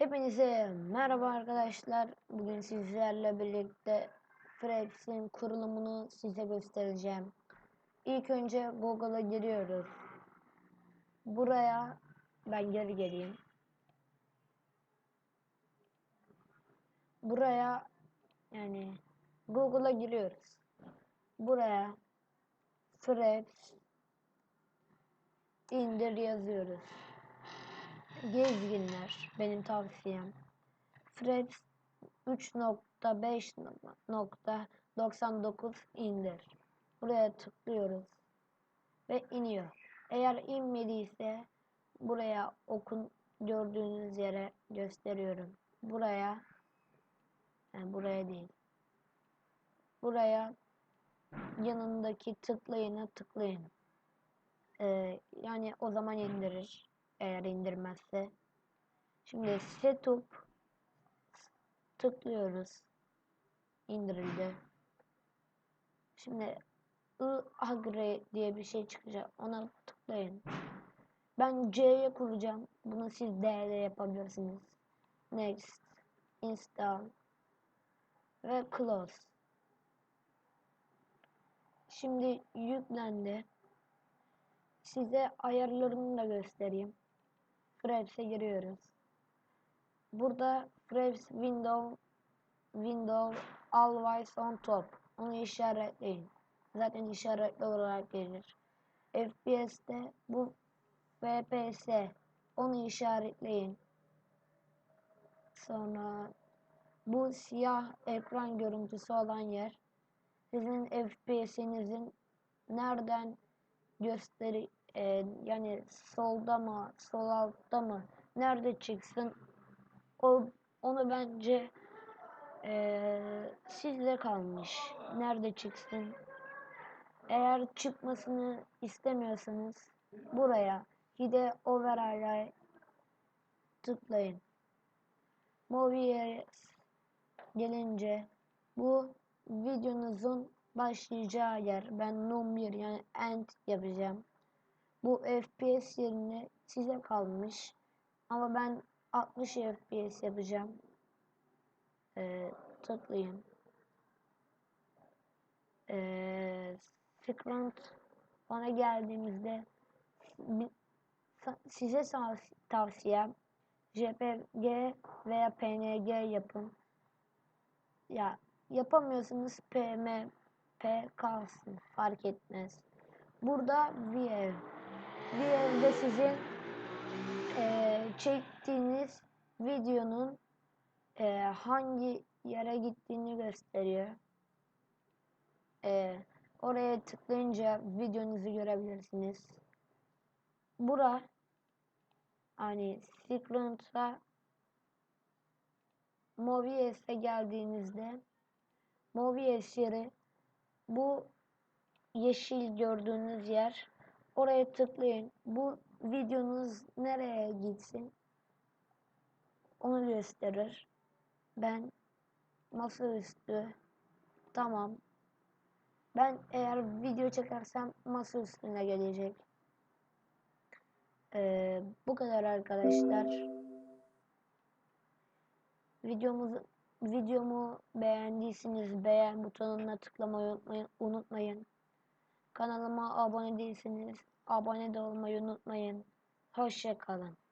Hepinize merhaba arkadaşlar. Bugün sizlerle birlikte Fraps'in kurulumunu size göstereceğim. İlk önce Google'a giriyoruz. Buraya ben geri geleyim. Buraya yani Google'a giriyoruz. Buraya Fraps indir yazıyoruz. Gezginler benim tavsiyem. Fraps 3.5.99 indir. Buraya tıklıyoruz ve iniyor. Eğer inmediyse buraya okun gördüğünüz yere gösteriyorum. Buraya yani buraya değil. Buraya yanındaki tıklayına tıklayın. Ee, yani o zaman indirir eğer indirmezse. Şimdi setup tıklıyoruz. İndirildi. Şimdi agre diye bir şey çıkacak. Ona tıklayın. Ben C'ye kuracağım. Bunu siz D'de yapabilirsiniz. Next. Install. Ve close. Şimdi yüklendi. Size ayarlarını da göstereyim. Fraps'e giriyoruz. Burada Fraps window window always on top. Onu işaretleyin. Zaten işaretli olarak gelir. FPS'te bu FPS onu işaretleyin. Sonra bu siyah ekran görüntüsü olan yer sizin FPS'inizin nereden gösteri e, yani solda mı sol altta mı nerede çıksın? O onu bence e, sizde kalmış. Nerede çıksın? Eğer çıkmasını istemiyorsanız buraya hide overlay tıklayın. Movies gelince bu videonuzun başlayacağı yer. Ben num 1 yani end yapacağım bu FPS yerine size kalmış. Ama ben 60 FPS yapacağım. Ee, tıklayın. Ee, Scrant bana geldiğimizde size tavsiyem JPG veya PNG yapın. Ya yapamıyorsanız PMP kalsın fark etmez. Burada VF bir de sizin e, çektiğiniz videonun e, hangi yere gittiğini gösteriyor. E, oraya tıklayınca videonuzu görebilirsiniz. Bura hani Secret'a Movies'e geldiğinizde Movies yeri bu yeşil gördüğünüz yer Oraya tıklayın. Bu videonuz nereye gitsin? Onu gösterir. Ben masaüstü tamam. Ben eğer video çekersem masa üstüne gelecek. Ee, bu kadar arkadaşlar. Videomuzu videomu beğendiyseniz beğen butonuna tıklamayı unutmayın. unutmayın. Kanalıma abone değilseniz abone de olmayı unutmayın. Hoşçakalın.